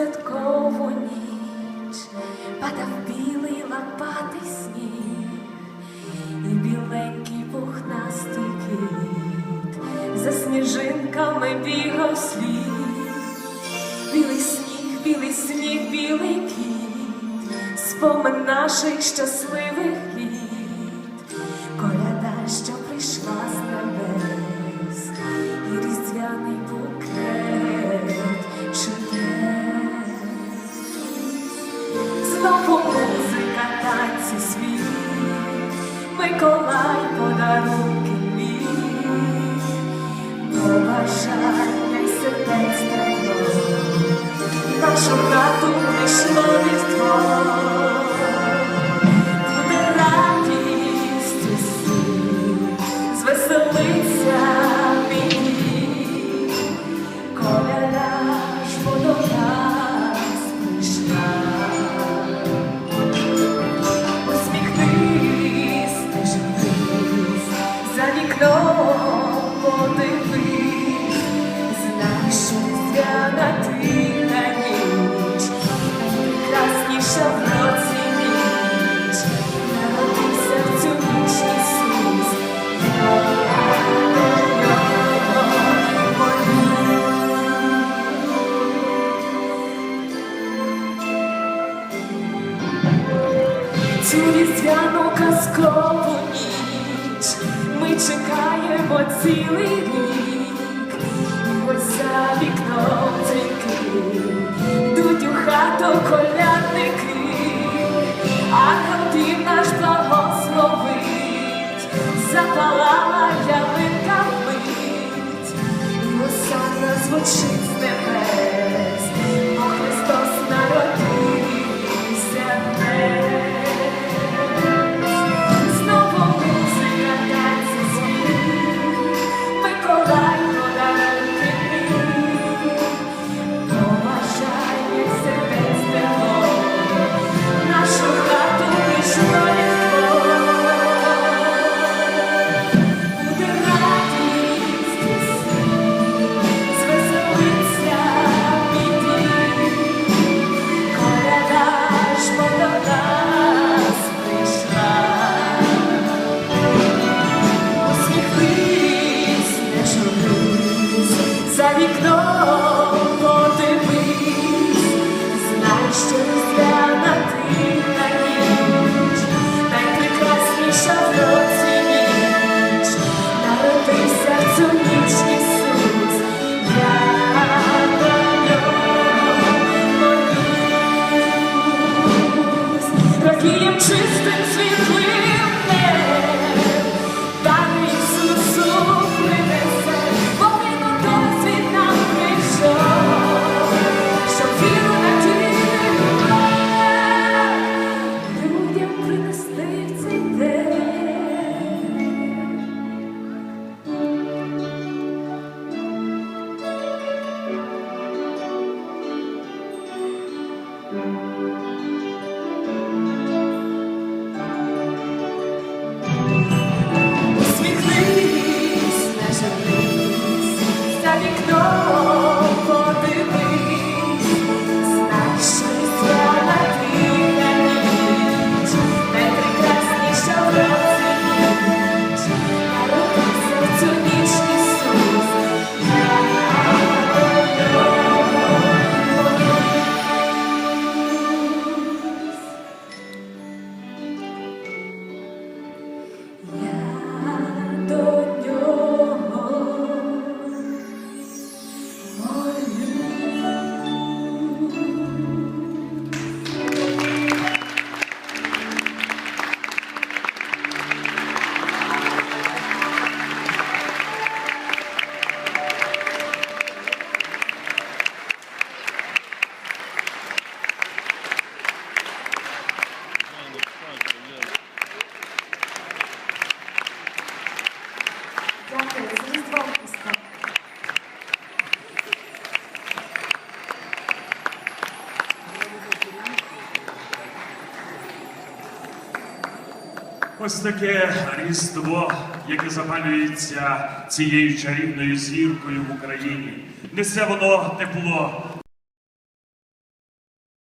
святкову ніч падав білий лопатий сніг, і біленький пухнастий кіт за сніжинками бігав слід, білий сніг, білий сніг, білий кіт, спомин наших щасливих літ. Побажай себе страхом, нашу дату прийшло від. різдвяну казкову ніч, ми чекаємо цілий рік, ось за вікном дзвінки, йдуть у хату колядники, а хатів наш благословить, запалала ялинка вмить, і осана звучить з небе. victoria. Ось таке різдво, яке запалюється цією чарівною зіркою в Україні. Несе воно тепло,